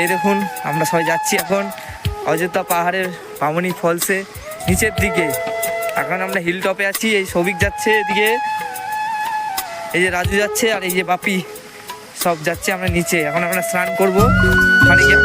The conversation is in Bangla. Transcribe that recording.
এই দেখুন, আমরা সবাই যাচ্ছি এখন অযোধ্যা পাহাড়ের বামনি ফলসে নিচের দিকে। এখন আমরা হিল টপে আছি, এই সবিক যাচ্ছে এদিকে। এই যে রাজু যাচ্ছে আর এই যে বাপি, সব যাচ্ছে আমরা নিচে। এখন আমরা স্নান করব। ওখানে গিয়ে